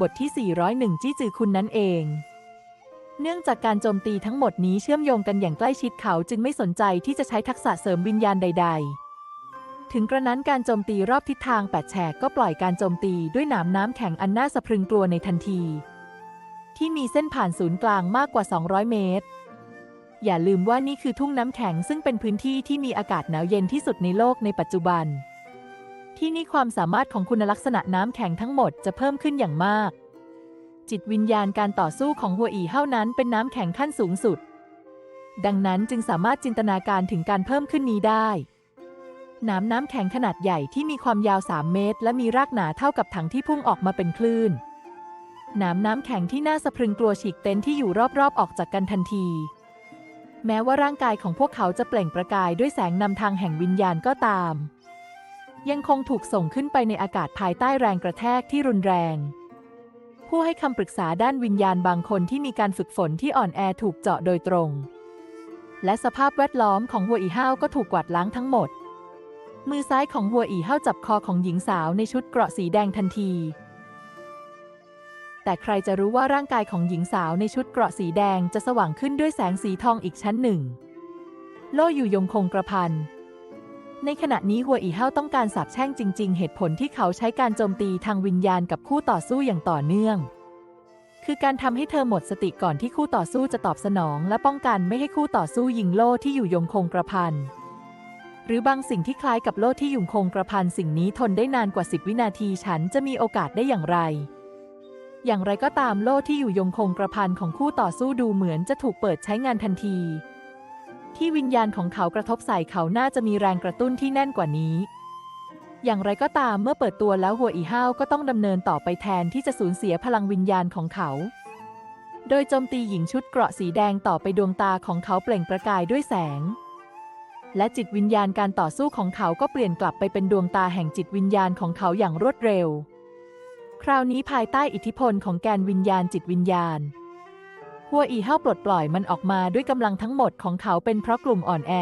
บทที่ 401 จี้จือคุณนั่นเอง เนื่องจากการโจมตีทั้งหมดนี้เชื่อมโยงกันอย่างใกล้ชิดเขาจึงไม่สนใจที่จะใช้ทักษะเสริมวิญญาณใด ๆ ถึงกระนั้นการโจมตีรอบทิศทางแปดแฉกก็ปล่อยการโจมตีด้วยหนามน้ำแข็งอันน่าสะพรึงกลัวในทันที ที่มีเส้นผ่านศูนย์กลางมากกว่า 200 เมตร อย่าลืมว่านี่คือทุ่งน้ำแข็งซึ่งเป็นพื้นที่ที่มีอากาศหนาวเย็นที่สุดในโลกในปัจจุบัน ที่นี่ความสามารถของคุณลักษณะน้ำแข็งทั้งหมดจะเพิ่มขึ้นอย่างมาก จิตวิญญาณการต่อสู้ของหัวอีเท่านั้นเป็นน้ำแข็งขั้นสูงสุด ดังนั้นจึงสามารถจินตนาการถึงการเพิ่มขึ้นนี้ได้น้ำน้ำแข็งขนาดใหญ่ที่มีความยาว 3 เมตร และมีรากหนาเท่ากับถังที่พุ่งออกมาเป็นคลื่น น้ำน้ำแข็งที่น่าสะพรึงกลัวฉีกเต็นท์ที่อยู่รอบๆ ออกจากกันทันที แม้ว่าร่างกายของพวกเขาจะเปล่งประกายด้วยแสงนำทางแห่งวิญญาณก็ตาม ยังคงถูกส่งขึ้นไปในอากาศภายใต้แรงกระแทกที่รุนแรง ผู้ให้คำปรึกษาด้านวิญญาณบางคนที่มีการฝึกฝนที่อ่อนแอถูกเจาะโดยตรง และสภาพแวดล้อมของหัวอีห้าวก็ถูกกวาดล้างทั้งหมด มือซ้ายของหัวอีห้าวจับคอของหญิงสาวในชุดเกราะสีแดงทันที แต่ใครจะรู้ว่าร่างกายของหญิงสาวในชุดเกราะสีแดงจะสว่างขึ้นด้วยแสงสีทองอีกชั้นหนึ่ง โลอยู่ยงคงกระพัน ในขณะนี้หัวอีเฮาต้องการสาบแช่งจริง ๆ เหตุผลที่เขาใช้การโจมตีทางวิญญาณกับคู่ต่อสู้อย่างต่อเนื่อง คือการทำให้เธอหมดสติก่อนที่คู่ต่อสู้จะตอบสนอง และป้องกันไม่ให้คู่ต่อสู้ยิงโล่ที่อยู่ยงคงกระพันหรือบางสิ่งที่คล้ายกับโล่ที่ยุงคงกระพันสิ่งนี้ทนได้นานกว่า 10 วินาทีฉันจะมีโอกาสได้อย่างไร อย่างไรก็ตามโล่ที่อยู่ยงคงกระพันของคู่ต่อสู้ดูเหมือนจะถูกเปิดใช้งานทันที ที่วิญญาณของเขากระทบใส่เขาน่าจะมีแรงกระตุ้นที่แน่นกว่านี้ อย่างไรก็ตามเมื่อเปิดตัวแล้วหัวอีห้าวก็ต้องดำเนินต่อไปแทนที่จะสูญเสียพลังวิญญาณของเขา โดยโจมตีหญิงชุดเกราะสีแดงต่อไปดวงตาของเขาเปล่งประกายด้วยแสง และจิตวิญญาณการต่อสู้ของเขาก็เปลี่ยนกลับไปเป็นดวงตาแห่งจิตวิญญาณของเขาอย่างรวดเร็ว คราวนี้ภายใต้อิทธิพลของแกนวิญญาณจิตวิญญาณ หัวอีเฮาปลดปล่อยมันออกมาด้วยกำลังทั้งหมดของเขาเป็นเพราะกลุ่มอ่อนแอ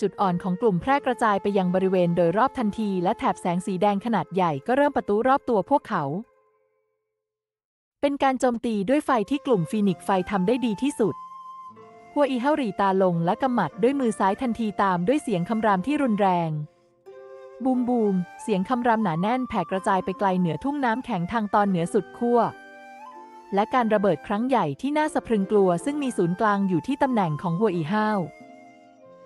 จุดอ่อนของกลุ่มแพร่กระจายไปยังบริเวณโดยรอบทันที และแถบแสงสีแดงขนาดใหญ่ก็เริ่มประตูรอบตัวพวกเขา เป็นการโจมตีด้วยไฟที่กลุ่มฟีนิกซ์ไฟทำได้ดีที่สุดหัวอีเฮารีตาลงและกำหมัดด้วยมือซ้ายทันทีตามด้วยเสียงคำรามที่รุนแรง บูมบูม เสียงคำรามหนาแน่นแผ่กระจายไปไกลเหนือทุ่งน้ำแข็งทางตอนเหนือสุดขั้ว และการระเบิดครั้งใหญ่ที่น่าสะพรึงกลัว ซึ่งมีศูนย์กลางอยู่ที่ตำแหน่งของหัวอีห้าว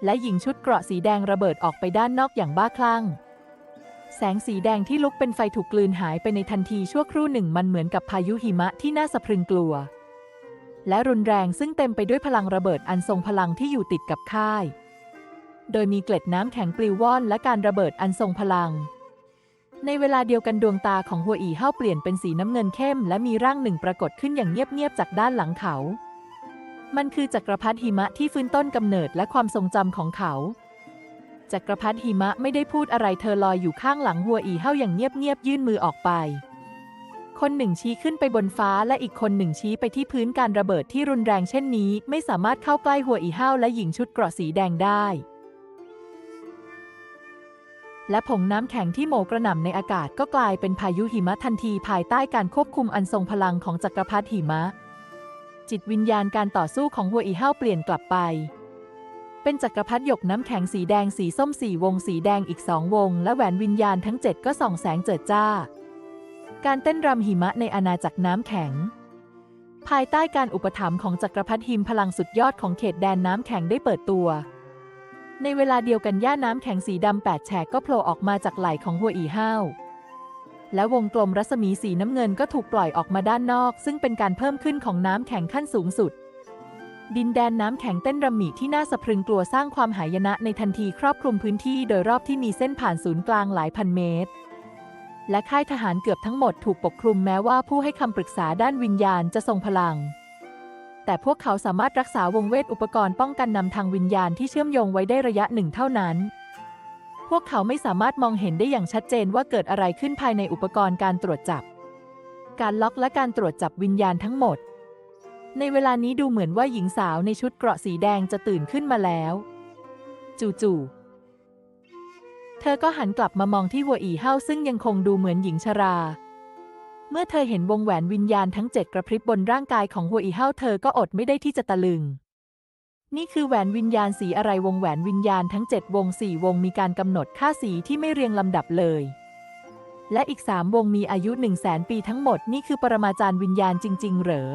และหญิงชุดเกราะสีแดงระเบิดออกไปด้านนอกอย่างบ้าคลั่ง แสงสีแดงที่ลุกเป็นไฟถูกกลืนหายไปในทันทีชั่วครู่หนึ่งมันเหมือนกับพายุหิมะที่น่าสะพรึงกลัว และรุนแรงซึ่งเต็มไปด้วยพลังระเบิดอันทรงพลังที่อยู่ติดกับค่าย โดยมีเกล็ดน้ำแข็งปลิวว่อนและการระเบิดอันทรงพลัง ในเวลาเดียวกันดวงตาของหัวอีเฮาเปลี่ยนเป็นสีน้ำเงินเข้ม และมีร่างหนึ่งปรากฏขึ้นอย่างเงียบๆจากด้านหลังเขา มันคือจักรพรรดิหิมะที่ฟื้นต้นกำเนิดและความทรงจำของเขา จักรพรรดิหิมะไม่ได้พูดอะไรเธอลอยอยู่ข้างหลังหัวอีเฮาอย่างเงียบๆยื่นมือออกไป คนหนึ่งชี้ขึ้นไปบนฟ้าและอีกคนหนึ่งชี้ไปที่พื้นการระเบิดที่รุนแรงเช่นนี้ ไม่สามารถเข้าใกล้หัวอีเฮาและหญิงชุดเกราะสีแดงได้ และผงน้ำแข็งที่โหมกระหน่ำในอากาศก็กลายเป็นพายุหิมะทันทีภายใต้การควบคุมอันทรงพลังของจักรพรรดิหิมะ จิตวิญญาณการต่อสู้ของหัวอีเฮาเปลี่ยนกลับไป เป็นจักรพรรดิหยกน้ำแข็งสีแดงสีส้มสี่วงสีแดงอีกสองวง และแหวนวิญญาณทั้งเจ็ดก็ส่องแสงเจิดจ้า การเต้นรำหิมะในอาณาจักรน้ำแข็ง ภายใต้การอุปถัมภ์ของจักรพรรดิหิมพลังสุดยอดของเขตแดนน้ำแข็งได้เปิดตัว ในเวลาเดียวกันย่าน้ำแข็งสีดำแปดแฉกก็โผล่ออกมาจากไหล่ของหัวอีห้าวและวงกลมรัศมีสีน้ำเงินก็ถูกปล่อยออกมาด้านนอก ซึ่งเป็นการเพิ่มขึ้นของน้ำแข็งขั้นสูงสุด ดินแดนน้ำแข็งเต้นรำหมีที่น่าสะพรึงกลัวสร้างความหายนะในทันทีครอบคลุมพื้นที่โดยรอบที่มีเส้นผ่านศูนย์กลางหลายพันเมตร และค่ายทหารเกือบทั้งหมดถูกปกคลุมแม้ว่าผู้ให้คำปรึกษาด้านวิญญาณจะทรงพลัง แต่พวกเขาสามารถรักษาวงเวทอุปกรณ์ป้องกันนำทางวิญญาณที่เชื่อมโยงไว้ได้ระยะหนึ่งเท่านั้น พวกเขาไม่สามารถมองเห็นได้อย่างชัดเจนว่าเกิดอะไรขึ้นภายในอุปกรณ์การตรวจจับ การล็อกและการตรวจจับวิญญาณทั้งหมด ในเวลานี้ดูเหมือนว่าหญิงสาวในชุดเกราะสีแดงจะตื่นขึ้นมาแล้ว จู่ๆเธอก็หันกลับมามองที่หัวอีเฮาซึ่งยังคงดูเหมือนหญิงชรา เมื่อเธอเห็นวงแหวนวิญญาณทั้งเจ็ดกระพริบบนร่างกายของหัวอีเฮาเธอก็อดไม่ได้ที่จะตะลึง นี่คือแหวนวิญญาณสีอะไรวงแหวนวิญญาณทั้งเจ็ดวงสี่วงมีการกำหนดค่าสีที่ไม่เรียงลำดับเลย และอีกสามวงมีอายุหนึ่งแสนปีทั้งหมดนี่คือปรมาจารย์วิญญาณจริง ๆ เหรอ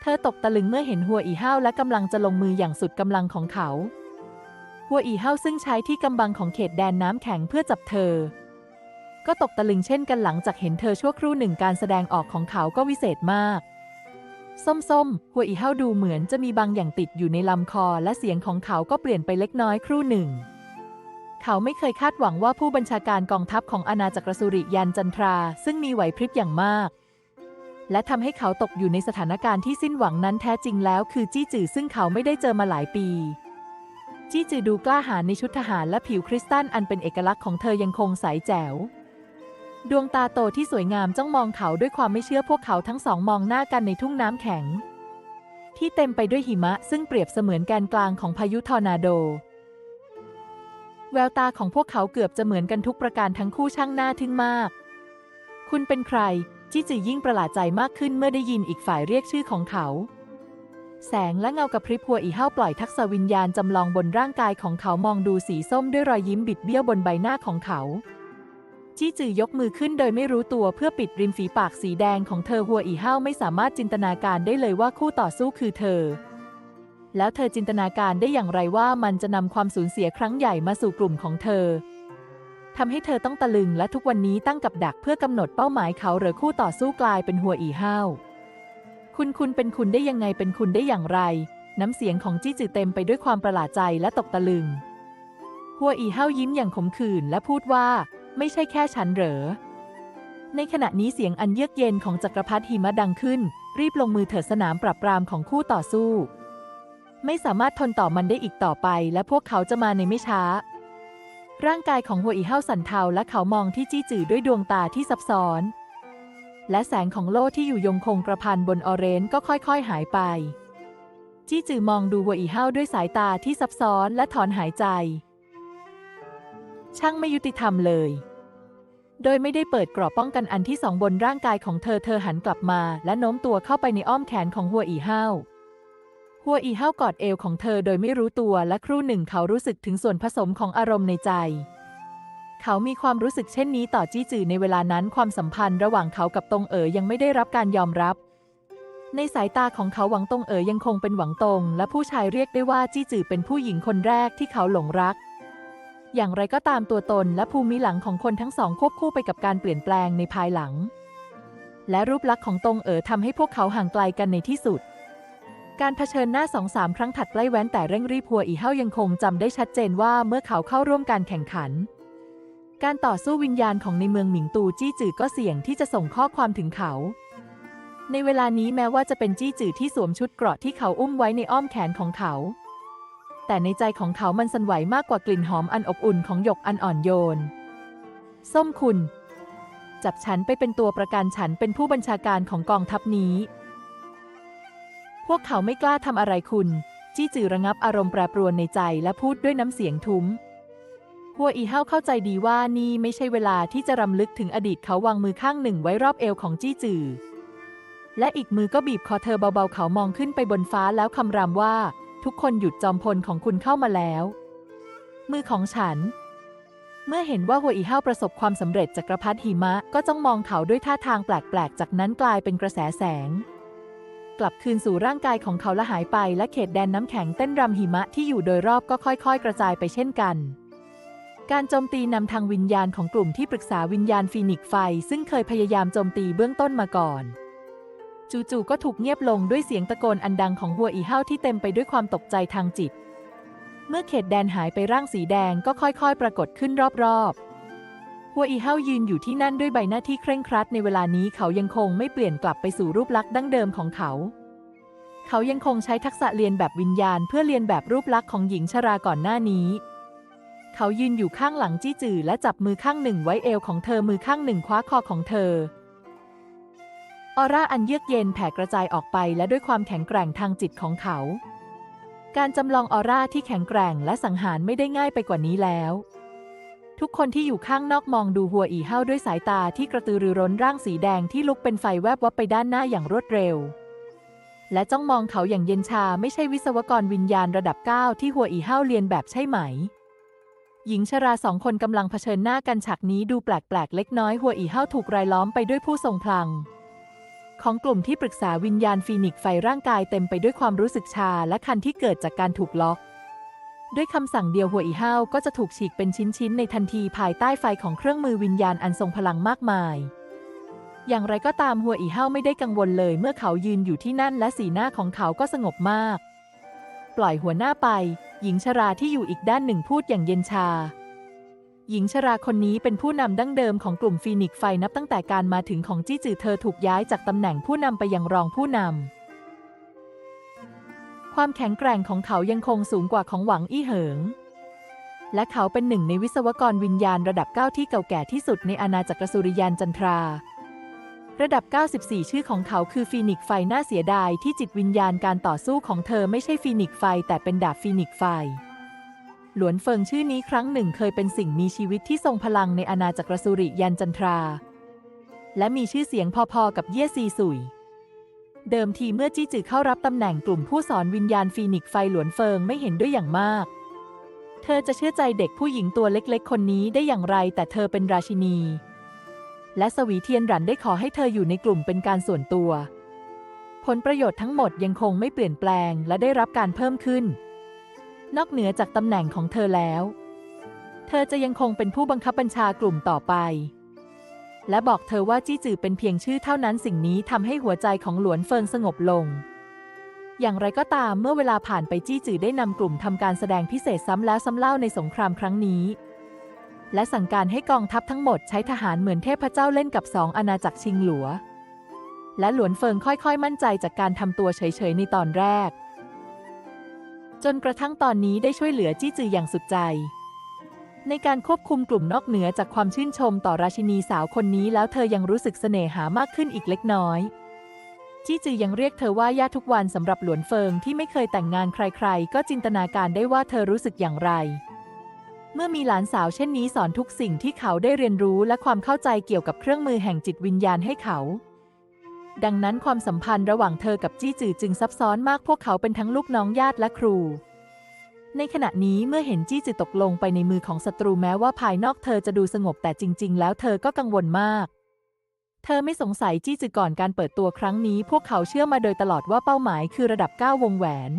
เธอตกตะลึงเมื่อเห็นหัวอีเฮาและกำลังจะลงมืออย่างสุดกำลังของเขา หัวอีเฮาซึ่งใช้ที่กำบังของเขตแดนน้ำแข็งเพื่อจับเธอ ก็ตกตะลึงเช่นกันหลังจากเห็นเธอชั่วครู่หนึ่งการแสดงออกของเขาก็วิเศษมาก ส้มๆ หัวอีเฮาดูเหมือนจะมีบางอย่างติดอยู่ในลำคอและเสียงของเขาก็เปลี่ยนไปเล็กน้อยครู่หนึ่ง เขาไม่เคยคาดหวังว่าผู้บัญชาการกองทัพของอาณาจักรสุริยันจันทรา ซึ่งมีไหวพริบอย่างมาก และทำให้เขาตกอยู่ในสถานการณ์ที่สิ้นหวังนั้นแท้จริงแล้ว คือจี้จือซึ่งเขาไม่ได้เจอมาหลายปีจี้จือดูกล้าหาญในชุดทหารและผิวคริสตัลอันเป็นเอกลักษณ์ของเธอยังคงใสแจ๋ว ดวงตาโตที่สวยงามจ้องมองเขาด้วยความไม่เชื่อพวกเขาทั้งสองมองหน้ากันในทุ่งน้ำแข็ง ที่เต็มไปด้วยหิมะซึ่งเปรียบเสมือนแกนกลางของพายุทอร์นาโด แววตาของพวกเขาเกือบจะเหมือนกันทุกประการทั้งคู่ช่างหน้าทึ่งมาก คุณเป็นใครจีจือยิ่งประหลาดใจมากขึ้นเมื่อได้ยินอีกฝ่ายเรียกชื่อของเขา แสงและเงากระพริบหัวอีเห้าปล่อยทักษะวิญญาณจำลองบนร่างกายของเขามองดูสีส้มด้วยรอยยิ้มบิดเบี้ยวบนใบหน้าของเขา จี้จือยกมือขึ้นโดยไม่รู้ตัวเพื่อปิดริมฝีปากสีแดงของเธอหัวอีเห้าไม่สามารถจินตนาการได้เลยว่าคู่ต่อสู้คือเธอ แล้วเธอจินตนาการได้อย่างไรว่ามันจะนำความสูญเสียครั้งใหญ่มาสู่กลุ่มของเธอทำให้เธอต้องตะลึงและทุกวันนี้ตั้งกับดักเพื่อกำหนดเป้าหมายเขาหรือคู่ต่อสู้กลายเป็นหัวอีเห้าคุณคุณเป็นคุณได้ยังไงเป็นคุณได้อย่างไร น้ำเสียงของจี้จือเต็มไปด้วยความประหลาดใจและตกตะลึง หัวอีเห้ายิ้มอย่างขมขื่นและพูดว่า ไม่ใช่แค่ฉันเหรอ ในขณะนี้เสียงอันเยือกเย็นของจักรพรรดิหิมะดังขึ้น รีบลงมือเถิดสนามปรับปรามของคู่ต่อสู้ ไม่สามารถทนต่อมันได้อีกต่อไป และพวกเขาจะมาในไม่ช้า ร่างกายของหัวอีเห้าสันเทาและเขามองที่จี้จือด้วยดวงตาที่ซับซ้อน และแสงของโล่ที่อยู่ยงคงกระพันบนออเรนก็ค่อยๆหายไป จี้จือมองดูหัวอีเห้าด้วยสายตาที่ซับซ้อนและถอนหายใจช่างไม่ยุติธรรมเลย โดยไม่ได้เปิดกรอบป้องกันอันที่สองบนร่างกายของเธอ เธอหันกลับมา และโน้มตัวเข้าไปในอ้อมแขนของหัวอีเห้าหัวอีเห้ากอดเอวของเธอโดยไม่รู้ตัวและครู่หนึ่งเขารู้สึกถึงส่วนผสมของอารมณ์ในใจ เขามีความรู้สึกเช่นนี้ต่อจี้จือในเวลานั้นความสัมพันธ์ระหว่างเขากับตงเอ๋อยังไม่ได้รับการยอมรับ ในสายตาของเขาหวังตงเอ๋อยังคงเป็นหวังตง และผู้ชายเรียกได้ว่าจี้จือเป็นผู้หญิงคนแรกที่เขาหลงรัก อย่างไรก็ตามตัวตนและภูมิหลังของคนทั้งสองควบคู่ไปกับการเปลี่ยนแปลงในภายหลัง และรูปลักษณ์ของตงเอ๋อทำให้พวกเขาห่างไกลกันในที่สุด การเผชิญหน้าสองสามครั้งถัดใกล้แว้นแต่เร่งรีบหัวอีเห้ายังคงจำได้ชัดเจนว่าเมื่อเขาเข้าร่วมการแข่งขัน การต่อสู้วิญญาณของในเมืองหมิงตูจี้จือก็เสี่ยงที่จะส่งข้อความถึงเขา ในเวลานี้แม้ว่าจะเป็นจี้จือที่สวมชุดเกราะที่เขาอุ้มไว้ในอ้อมแขนของเขา แต่ในใจของเขามันสั่นไหวมากกว่ากลิ่นหอมอันอบอุ่นของหยกอันอ่อนโยน ส้มคุณ จับฉันไปเป็นตัวประกันฉันเป็นผู้บัญชาการของกองทัพนี้ พวกเขาไม่กล้าทำอะไรคุณ จี้จือระงับอารมณ์แปรปรวนในใจและพูดด้วยน้ำเสียงทุ้มหัวอีเฮาเข้าใจดีว่านี่ไม่ใช่เวลาที่จะรำลึกถึงอดีตเขาวางมือข้างหนึ่งไว้รอบเอวของจี้จือ และอีกมือก็บีบคอเธอเบาๆเขามองขึ้นไปบนฟ้าแล้วคำรามว่า ทุกคนหยุดจอมพลของคุณเข้ามาแล้ว มือของฉัน เมื่อเห็นว่าหัวอีเฮาประสบความสำเร็จจากกระพัดหิมะ ก็จ้องมองเขาด้วยท่าทางแปลกๆ จากนั้นกลายเป็นกระแสแสง กลับคืนสู่ร่างกายของเขาและหายไปและเขตแดนน้ำแข็งเต้นรำหิมะที่อยู่โดยรอบก็ค่อยๆ กระจายไปเช่นกันการโจมตีนำทางวิญญาณของกลุ่มที่ปรึกษาวิญญาณฟีนิกซ์ไฟ ซึ่งเคยพยายามโจมตีเบื้องต้นมาก่อน จู่ๆก็ถูกเงียบลงด้วยเสียงตะโกนอันดังของหัวอีเฮาที่เต็มไปด้วยความตกใจทางจิต เมื่อเขตแดนหายไปร่างสีแดงก็ค่อยๆ ปรากฏขึ้นรอบๆ หัวอีเฮายืนอยู่ที่นั่นด้วยใบหน้าที่เคร่งครัดในเวลานี้เขายังคงไม่เปลี่ยนกลับไปสู่รูปลักษณ์ดั้งเดิมของเขา เขายังคงใช้ทักษะเรียนแบบวิญญาณ เพื่อเรียนแบบรูปลักษณ์ของหญิงชราก่อนหน้านี้ เขายืนอยู่ข้างหลังจี้จือและจับมือข้างหนึ่งไว้เอวของเธอมือข้างหนึ่งคว้าคอของเธอ ออร่าอันเยือกเย็นแผ่กระจายออกไปและด้วยความแข็งแกร่งทางจิตของเขา การจำลองออร่าที่แข็งแกร่งและสังหารไม่ได้ง่ายไปกว่านี้แล้ว ทุกคนที่อยู่ข้างนอกมองดูหัวอีเฮาด้วยสายตาที่กระตือรือร้นร่างสีแดงที่ลุกเป็นไฟแวบวับไปด้านหน้าอย่างรวดเร็ว และจ้องมองเขาอย่างเย็นชาไม่ใช่วิศวกรวิญญาณระดับ9ที่หัวอีเฮาเรียนแบบใช่ไหมหญิงชราสองคนกำลังเผชิญหน้ากันฉากนี้ดูแปลกๆ เล็กน้อย หัวอีเฮาถูกรายล้อมไปด้วยผู้ทรงพลัง ของกลุ่มที่ปรึกษาวิญญาณฟีนิกซ์ไฟร่างกายเต็มไปด้วยความรู้สึกชาและคันที่เกิดจากการถูกล็อก ด้วยคำสั่งเดียวหัวอีเฮาวก็จะถูกฉีกเป็นชิ้นๆในทันทีภายใต้ไฟของเครื่องมือวิญญาณอันทรงพลังมากมาย อย่างไรก็ตามหัวอีเฮาวไม่ได้กังวลเลยเมื่อเขายืนอยู่ที่นั่นและสีหน้าของเขาก็สงบมาก ปล่อยหัวหน้าไป หญิงชราที่อยู่อีกด้านหนึ่งพูดอย่างเย็นชา หญิงชราคนนี้เป็นผู้นำดั้งเดิมของกลุ่มฟีนิกไฟนับตั้งแต่การมาถึงของจี้จือเธอถูกย้ายจากตำแหน่งผู้นำไปยังรองผู้นำ ความแข็งแกร่งของเขายังคงสูงกว่าของหวังอี้เหิง และเขาเป็นหนึ่งในวิศวกรวิญญาณระดับ 9 ที่เก่าแก่ที่สุดในอาณาจักรสุริยานจันทราระดับ 94 ชื่อของเขาคือฟีนิกไฟน่าเสียดายที่จิตวิญญาณการต่อสู้ของเธอไม่ใช่ฟีนิกไฟแต่เป็นดาบฟีนิกไฟ หลวนเฟิงชื่อนี้ครั้งหนึ่งเคยเป็นสิ่งมีชีวิตที่ทรงพลังในอาณาจักรสุริยันจันทรา และมีชื่อเสียงพอๆกับเย่ซีสุย เดิมทีเมื่อจี้จือเข้ารับตำแหน่งกลุ่มผู้สอนวิญญาณฟีนิกซ์ไฟหลวนเฟิงไม่เห็นด้วยอย่างมาก เธอจะเชื่อใจเด็กผู้หญิงตัวเล็กๆ คนนี้ได้อย่างไร แต่เธอเป็นราชินี และสวีเทียนหรันได้ขอให้เธออยู่ในกลุ่มเป็นการส่วนตัว ผลประโยชน์ทั้งหมดยังคงไม่เปลี่ยนแปลงและได้รับการเพิ่มขึ้น นอกเหนือจากตำแหน่งของเธอแล้ว เธอจะยังคงเป็นผู้บังคับบัญชากลุ่มต่อไป และบอกเธอว่าจี้จือเป็นเพียงชื่อเท่านั้นสิ่งนี้ทำให้หัวใจของหลวนเฟิงสงบลง อย่างไรก็ตามเมื่อเวลาผ่านไปจี้จือได้นำกลุ่มทำการแสดงพิเศษซ้ำแล้วซ้ำเล่าในสงครามครั้งนี้ และสั่งการให้กองทัพทั้งหมดใช้ทหารเหมือนเทพเจ้าเล่นกับสองอาณาจักรชิงหลัวและหลวนเฟิงค่อยๆ มั่นใจจากการทำตัวเฉยๆ ในตอนแรก จนกระทั่งตอนนี้ได้ช่วยเหลือจี้จืออย่างสุดใจ ในการควบคุมกลุ่มนอกเหนือจากความชื่นชมต่อราชินีสาวคนนี้แล้วเธอยังรู้สึกเสน่หามากขึ้นอีกเล็กน้อย จี้จือยังเรียกเธอว่าย่าทุกวันสำหรับหลวนเฟิงที่ไม่เคยแต่งงานใครๆ ก็จินตนาการได้ว่าเธอรู้สึกอย่างไร เมื่อมีหลานสาวเช่นนี้สอนทุกสิ่งที่เขาได้เรียนรู้และความเข้าใจเกี่ยวกับเครื่องมือแห่งจิตวิญญาณให้เขา ดังนั้นความสัมพันธ์ระหว่างเธอกับจี้จือจึงซับซ้อนมากพวกเขาเป็นทั้งลูกน้องญาติและครู ในขณะนี้เมื่อเห็นจี้จือตกลงไปในมือของศัตรูแม้ว่าภายนอกเธอจะดูสงบแต่จริง ๆ แล้วเธอก็กังวลมาก เธอไม่สงสัยจี้จือก่อนการเปิดตัวครั้งนี้ พวกเขาเชื่อมาโดยตลอดว่าเป้าหมายคือระดับ 9 วงแหวน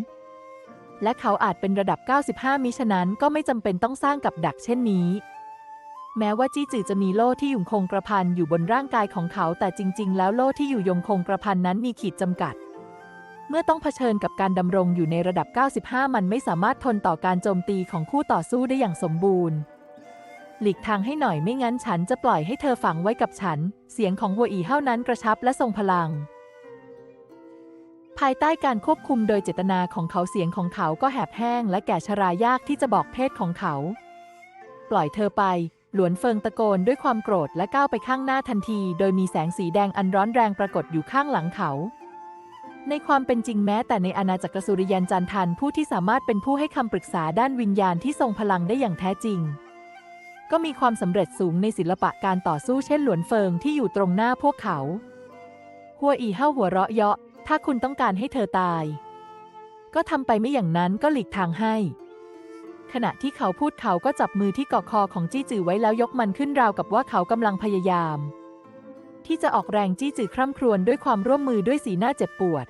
และเขาอาจเป็นระดับ 95 มิฉะนั้นก็ไม่จำเป็นต้องสร้างกับดักเช่นนี้ แม้ว่าจี้จือจะมีโล่ที่ยู่คงกระพันอยู่บนร่างกายของเขา แต่จริง ๆ แล้วโล่ที่อยู่ยงคงกระพันนั้นมีขีดจำกัด เมื่อต้องเผชิญกับการดำรงอยู่ในระดับ 95 มันไม่สามารถทนต่อการโจมตีของคู่ต่อสู้ได้อย่างสมบูรณ์ หลีกทางให้หน่อยไม่งั้นฉันจะปล่อยให้เธอฝังไว้กับฉัน เสียงของหัวอีเท่านั้นกระชับและทรงพลังภายใต้การควบคุมโดยเจตนาของเขาเสียงของเขาก็แหบแห้งและแก่ชรายากที่จะบอกเพศของเขา ปล่อยเธอไป หลวนเฟิงตะโกนด้วยความโกรธและก้าวไปข้างหน้าทันที โดยมีแสงสีแดงอันร้อนแรงปรากฏอยู่ข้างหลังเขา ในความเป็นจริงแม้แต่ในอาณาจักรสุริยันจันทันผู้ที่สามารถเป็นผู้ให้คำปรึกษาด้านวิญญาณที่ทรงพลังได้อย่างแท้จริง ก็มีความสำเร็จสูงในศิลปะการต่อสู้เช่นหลวนเฟิงที่อยู่ตรงหน้าพวกเขาหัวอีเห้าหัวเราะเยาะ ถ้าคุณต้องการให้เธอตาย ก็ทำไปไม่อย่างนั้นก็หลีกทางให้ ขณะที่เขาพูดเขาก็จับมือที่กอคอของจี้จือไว้แล้วยกมันขึ้นราวกับว่าเขากำลังพยายาม ที่จะออกแรงจี้จือคร่ำครวญด้วยความร่วมมือด้วยสีหน้าเจ็บปวด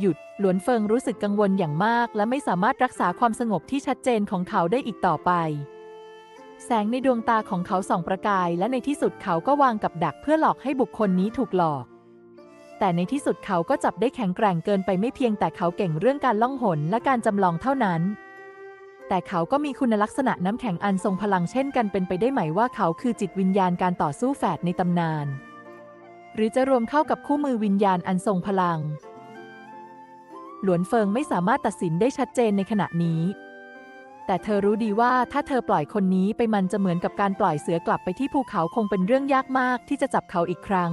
หยุดหลวนเฟิงรู้สึกกังวลอย่างมาก และไม่สามารถรักษาความสงบที่ชัดเจนของเขาได้อีกต่อไป แสงในดวงตาของเขาส่องประกาย และในที่สุดเขาก็วางกับดักเพื่อหลอกให้บุคคลนี้ถูกหลอกแต่ในที่สุดเขาก็จับได้แข็งแกร่งเกินไปไม่เพียงแต่เขาเก่งเรื่องการล่องหนและการจำลองเท่านั้น แต่เขาก็มีคุณลักษณะน้ำแข็งอันทรงพลังเช่นกันเป็นไปได้ไหมว่าเขาคือจิตวิญญาณการต่อสู้แฝดในตำนาน หรือจะรวมเข้ากับคู่มือวิญญาณอันทรงพลัง หลวนเฟิงไม่สามารถตัดสินได้ชัดเจนในขณะนี้ แต่เธอรู้ดีว่าถ้าเธอปล่อยคนนี้ไปมันจะเหมือนกับการปล่อยเสือกลับไปที่ภูเขาคงเป็นเรื่องยากมากที่จะจับเขาอีกครั้ง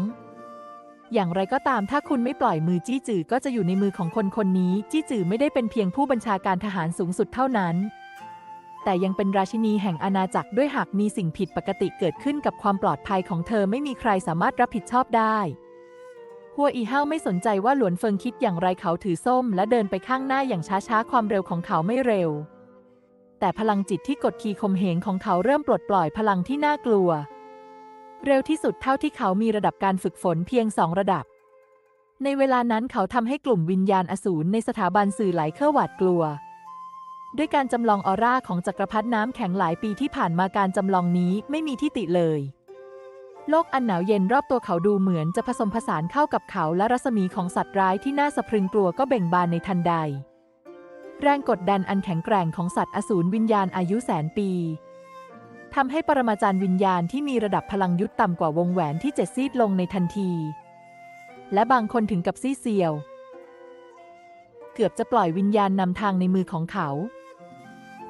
อย่างไรก็ตามถ้าคุณไม่ปล่อยมือจี้จือก็จะอยู่ในมือของคนคนนี้ จี้จือไม่ได้เป็นเพียงผู้บัญชาการทหารสูงสุดเท่านั้น แต่ยังเป็นราชินีแห่งอาณาจักรด้วยหากมีสิ่งผิดปกติเกิดขึ้นกับความปลอดภัยของเธอไม่มีใครสามารถรับผิดชอบได้ หัวอีเฮาไม่สนใจว่าหลวนเฟิงคิดอย่างไรเขาถือส้ม และเดินไปข้างหน้าอย่างช้าๆ ความเร็วของเขาไม่เร็ว แต่พลังจิตที่กดขี่ข่มเหงของเขาเริ่มปลดปล่อยพลังที่น่ากลัว เร็วที่สุดเท่าที่เขามีระดับการฝึกฝนเพียงสองระดับ ในเวลานั้นเขาทำให้กลุ่มวิญญาณอสูรในสถาบันสื่อไหลเครือหวาดกลัว ด้วยการจำลองออร่าของจักรพรรดิน้ำแข็งหลายปีที่ผ่านมาการจำลองนี้ไม่มีที่ติเลย โลกอันหนาวเย็นรอบตัวเขาดูเหมือนจะผสมผสานเข้ากับเขาและรัศมีของสัตว์ร้ายที่น่าสะพรึงกลัวก็เบ่งบานในทันใด แรงกดดันอันแข็งแกร่งของสัตว์อสูรวิญญาณอายุแสนปีทำให้ปรมาจารย์วิญญาณที่มีระดับพลังยุทธต่ำกว่าวงแหวนที่เจ็ดซีดลงในทันที และบางคนถึงกับซี่เซียว เกือบจะปล่อยวิญญาณนำทางในมือของเขา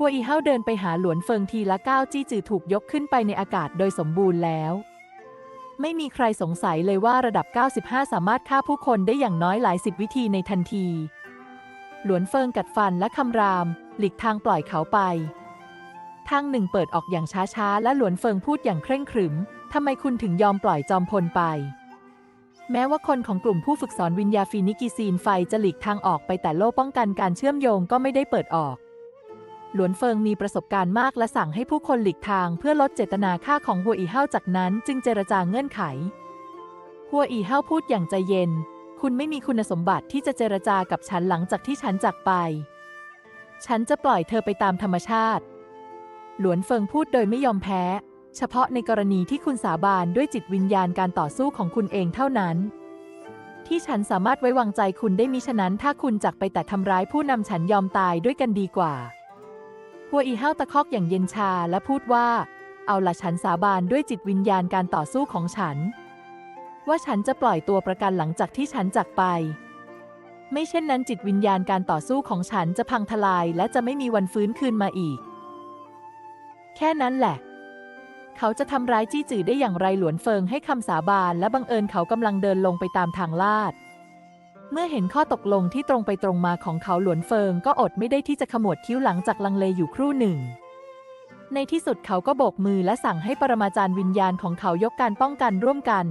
หัวอีเฮาเดินไปหาหลวนเฟิงทีละก้าวจี้จือถูกยกขึ้นไปในอากาศโดยสมบูรณ์แล้ว ไม่มีใครสงสัยเลยว่าระดับ 95 สามารถฆ่าผู้คนได้อย่างน้อยหลายสิบวิธีในทันที หลวนเฟิงกัดฟันและคำราม หลีกทางปล่อยเขาไป ทางหนึ่งเปิดออกอย่างช้าๆ และหลวนเฟิงพูดอย่างเคร่งขรึมทำไมคุณถึงยอมปล่อยจอมพลไปแม้ว่าคนของกลุ่มผู้ฝึกสอนวิญญาฟินิกิซีนไฟจะหลีกทางออกไปแต่โล่ป้องกันการเชื่อมโยงก็ไม่ได้เปิดออก หลวนเฟิงมีประสบการณ์มากและสั่งให้ผู้คนหลีกทางเพื่อลดเจตนาฆ่าของหัวอีเฮาจากนั้นจึงเจรจาเงื่อนไข หัวอีเฮาพูดอย่างใจเย็น คุณไม่มีคุณสมบัติที่จะเจรจากับฉันหลังจากที่ฉันจากไป ฉันจะปล่อยเธอไปตามธรรมชาติ หลวนเฟิงพูดโดยไม่ยอมแพ้ เฉพาะในกรณีที่คุณสาบานด้วยจิตวิญญาณการต่อสู้ของคุณเองเท่านั้นที่ฉันสามารถไว้วางใจคุณได้มิฉะนั้นถ้าคุณจักไปแต่ทำร้ายผู้นำฉันยอมตายด้วยกันดีกว่า หัวอีห้าวตะคอกอย่างเย็นชาและพูดว่า เอาละฉันสาบานด้วยจิตวิญญาณการต่อสู้ของฉัน ว่าฉันจะปล่อยตัวประกันหลังจากที่ฉันจากไป ไม่เช่นนั้นจิตวิญญาณการต่อสู้ของฉันจะพังทลายและจะไม่มีวันฟื้นคืนมาอีก แค่นั้นแหละ เขาจะทำร้ายจี้จือได้อย่างไรหลวนเฟิงให้คำสาบานและบังเอิญเขากำลังเดินลงไปตามทางลาด เมื่อเห็นข้อตกลงที่ตรงไปตรงมาของเขาหลวนเฟิงก็อดไม่ได้ที่จะขมวดคิ้วหลังจากลังเลอยู่ครู่หนึ่ง ในที่สุดเขาก็โบกมือและสั่งให้ปรมาจารย์วิญญาณของเขายกการป้องกันร่วมกัน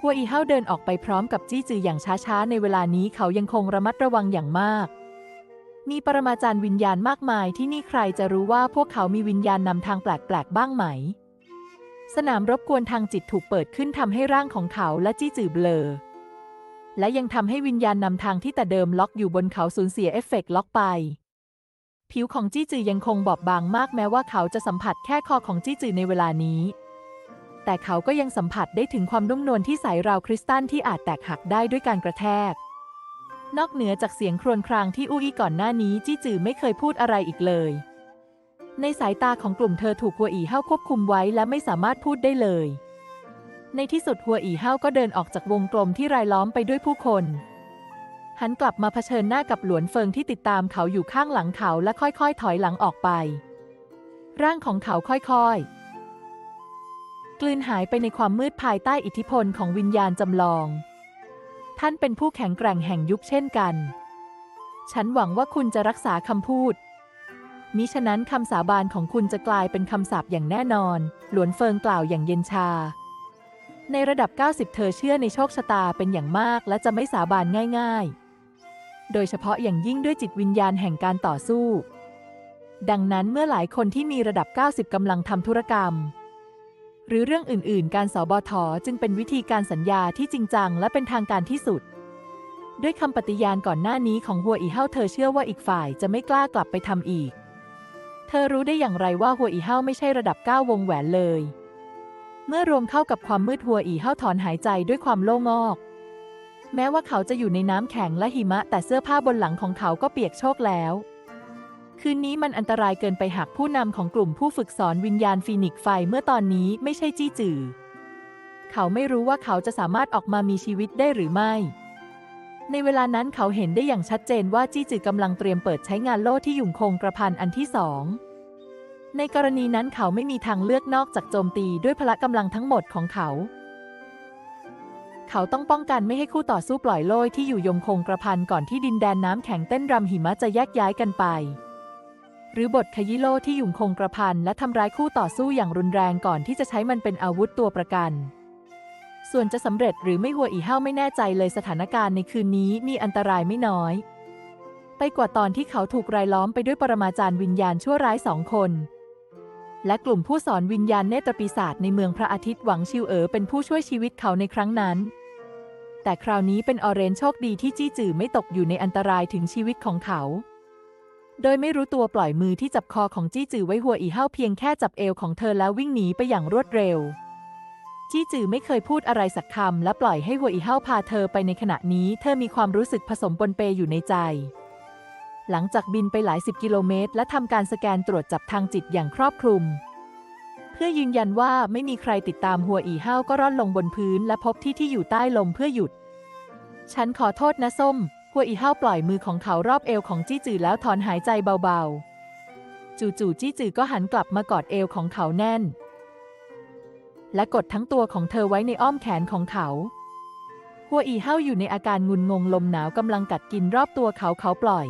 หัวอีเฮาเดินออกไปพร้อมกับจี้จืออย่างช้าๆ ในเวลานี้เขายังคงระมัดระวังอย่างมาก มีปรมาจารย์วิญญาณมากมายที่นี่ใครจะรู้ว่าพวกเขามีวิญญาณนำทางแปลกๆบ้างไหม สนามรบกวนทางจิตถูกเปิดขึ้นทำให้ร่างของเขาและจี้จือเบลอ และยังทำให้วิญญาณนำทางที่แต่เดิมล็อกอยู่บนเขาสูญเสียเอฟเฟกต์ล็อกไป ผิวของจี้จือยังคงบอบบางมากแม้ว่าเขาจะสัมผัสแค่คอของจี้จือในเวลานี้ แต่เขาก็ยังสัมผัสได้ถึงความนุ่มนวลที่ใสราวคริสตัลที่อาจแตกหักได้ด้วยการกระแทก นอกเหนือจากเสียงครวญครางที่อู้อี้ก่อนหน้านี้จี้จือไม่เคยพูดอะไรอีกเลย ในสายตาของกลุ่มเธอถูกหัวอีเฮาควบคุมไว้และไม่สามารถพูดได้เลย ในที่สุดหัวอีเฮาก็เดินออกจากวงกลมที่รายล้อมไปด้วยผู้คน หันกลับมาเผชิญหน้ากับหลวนเฟิงที่ติดตามเขาอยู่ข้างหลังเขาและค่อยๆ ถอยหลังออกไป ร่างของเขาค่อยๆ กลืนหายไปในความมืดภายใต้อิทธิพลของวิญญาณจำลอง ท่านเป็นผู้แข็งแกร่งแห่งยุคเช่นกัน ฉันหวังว่าคุณจะรักษาคำพูดมิฉะนั้นคำสาบานของคุณจะกลายเป็นคำสาปอย่างแน่นอน หลวนเฟิงกล่าวอย่างเย็นชา ในระดับ 90 เธอเชื่อในโชคชะตาเป็นอย่างมาก และจะไม่สาบานง่ายๆ โดยเฉพาะอย่างยิ่งด้วยจิตวิญญาณแห่งการต่อสู้ ดังนั้นเมื่อหลายคนที่มีระดับ 90 กำลังทำธุรกรรม หรือเรื่องอื่นๆ การสอบทจึงเป็นวิธีการสัญญาที่จริงจังและเป็นทางการที่สุด ด้วยคำปฏิญาณก่อนหน้านี้ของหัวอีเฮาเธอเชื่อว่าอีกฝ่ายจะไม่กล้ากลับไปทำอีก เธอรู้ได้อย่างไรว่าหัวอีเฮาไม่ใช่ระดับ 9 วงแหวนเลย เมื่อรวมเข้ากับความมืดหัวอีเฮาถอนหายใจด้วยความโล่งอก แม้ว่าเขาจะอยู่ในน้ำแข็งและหิมะ แต่เสื้อผ้าบนหลังของเขาก็เปียกโชกแล้ว คืนนี้มันอันตรายเกินไปหากผู้นำของกลุ่มผู้ฝึกสอนวิญญาณฟีนิกซ์ไฟเมื่อตอนนี้ไม่ใช่จี้จือเขาไม่รู้ว่าเขาจะสามารถออกมามีชีวิตได้หรือไม่ ในเวลานั้นเขาเห็นได้อย่างชัดเจนว่าจี้จือกำลังเตรียมเปิดใช้งานโล่ที่ยุ่งคงกระพันอันที่สอง ในกรณีนั้นเขาไม่มีทางเลือกนอกจากโจมตีด้วยพละกำลังทั้งหมดของเขา เขาต้องป้องกันไม่ให้คู่ต่อสู้ปล่อยโล่ที่อยู่ยงคงกระพันก่อนที่ดินแดนน้ำแข็งเต้นรำหิมะจะแยกย้ายกันไป หรือบทขยิโลที่ยุ่งคงกระพันและทำร้ายคู่ต่อสู้อย่างรุนแรงก่อนที่จะใช้มันเป็นอาวุธตัวประกัน ส่วนจะสำเร็จหรือไม่หัวอีเห้าไม่แน่ใจเลยสถานการณ์ในคืนนี้มีอันตรายไม่น้อยไปกว่าตอนที่เขาถูกรายล้อมไปด้วยปรมาจารย์วิญญาณชั่วร้ายสองคน และกลุ่มผู้สอนวิญญาณเนตรปีศาจในเมืองพระอาทิตย์หวังชิวเอ๋อเป็นผู้ช่วยชีวิตเขาในครั้งนั้น แต่คราวนี้เป็นออเรนโชคดีที่จี้จื่อไม่ตกอยู่ในอันตรายถึงชีวิตของเขา โดยไม่รู้ตัวปล่อยมือที่จับคอของจี้จื่อไว้หัวอีเห้าเพียงแค่จับเอวของเธอแล้ววิ่งหนีไปอย่างรวดเร็ว จี้จื่อไม่เคยพูดอะไรสักคำและปล่อยให้หัวอีเห้าพาเธอไปในขณะนี้ เธอมีความรู้สึกผสมปนเปอยู่ในใจ หลังจากบินไปหลายสิบกิโลเมตร และทำการสแกนตรวจจับทางจิตอย่างครอบคลุม เพื่อยืนยันว่าไม่มีใครติดตามหัวอีเห้าก็ร่อนลงบนพื้น และพบที่ที่อยู่ใต้ลมเพื่อหยุด ฉันขอโทษนะส้ม หัวอีเห้าปล่อยมือของเขารอบเอวของจี้จือแล้วถอนหายใจเบาๆ จู่ๆจี้จือก็หันกลับมากอดเอวของเขาแน่น และกดทั้งตัวของเธอไว้ในอ้อมแขนของเขาหัวอีเห้าอยู่ในอาการงุนงงลมหนาวกำลังกัดกินรอบตัวเขาเขาปล่อย